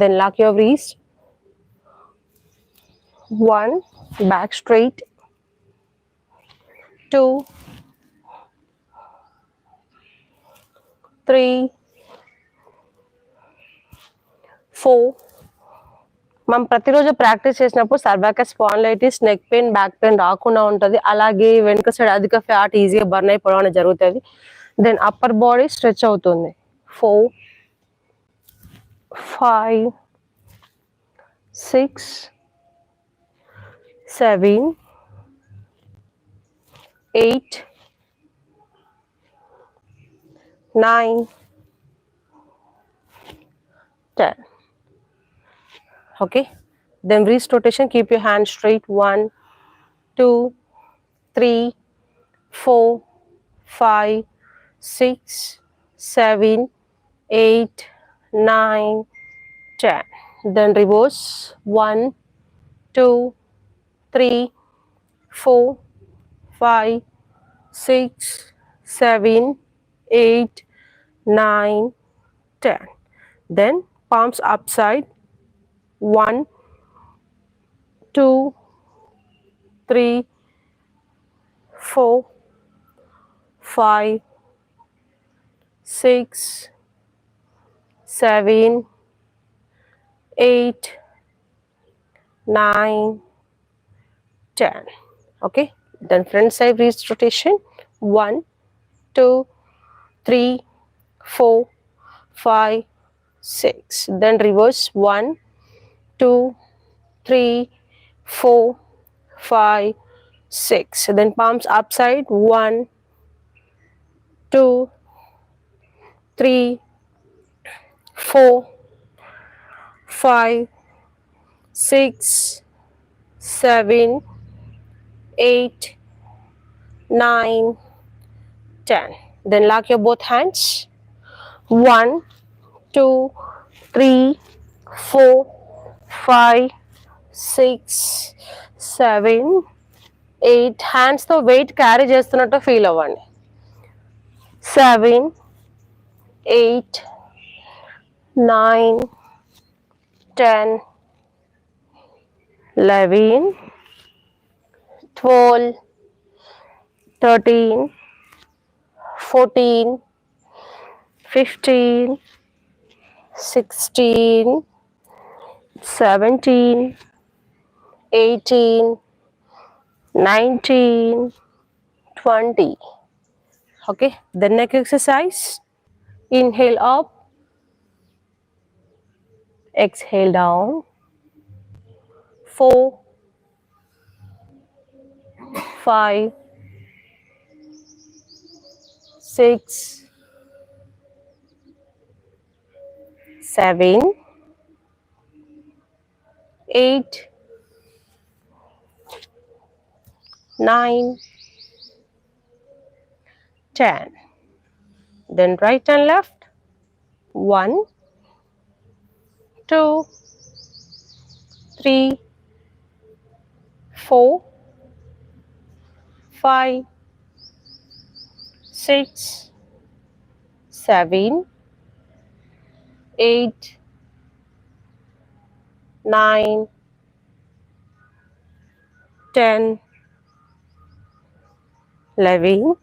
then lock your wrist. One back straight. Two three four మనం ప్రతిరోజు practice చేసినప్పుడు cervical spondylitis neck pain back pain రాకుండా ఉంటుంది. అలాగే వెనుక సైడ్ అధిక ఫ్యాట్ ఈజీగా బర్న్ అయిపోవడం అనేది జరుగుతుంది. దెన్ అప్పర్ బాడీ స్ట్రెచ్ అవుతుంది. Four five, six, seven, eight, nine, ten. Okay, then wrist rotation, keep your hand straight. One, two, three, four, five, six, seven, eight, nine ten. Then reverse. One two three four five six seven eight nine ten. Then palms upside. One, two, three, four, five, six, seven, eight, nine, ten. Okay, then front side wrist rotation one, two, three, four, five, six. Then reverse one two, three, four, five, six. Then palms upside. One, two, three, four, five, six, seven, eight, nine, ten. Then lock your both hands. One, two, three, four, five six seven eight హ్యాండ్స్తో wait carry చేస్తున్నట్టు feel అవ్వండి seven eight nine, ten, eleven, twelve, thirteen, fourteen, fifteen, sixteen, seventeen, eighteen, nineteen, twenty. Okay, the next exercise. Inhale up exhale down. Four, five, six, seven, eight, nine, ten. Then right and left. One, two, three, four, five, six, seven, eight, nine, ten, eleven.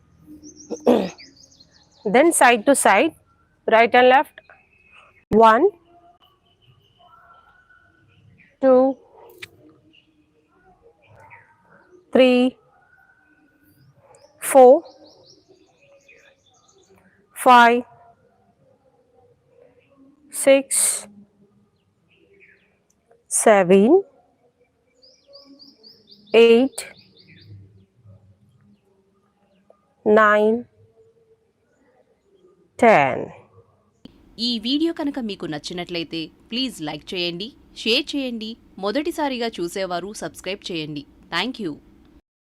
then side to side, right and left. One, two three four five six seven eight nine ten. ఈ video కనుక మీకు నచ్చినట్లయితే please like చేయండి. Share చేయండి. మొదటిసారిగా చూసేవారు subscribe చేయండి. Thank you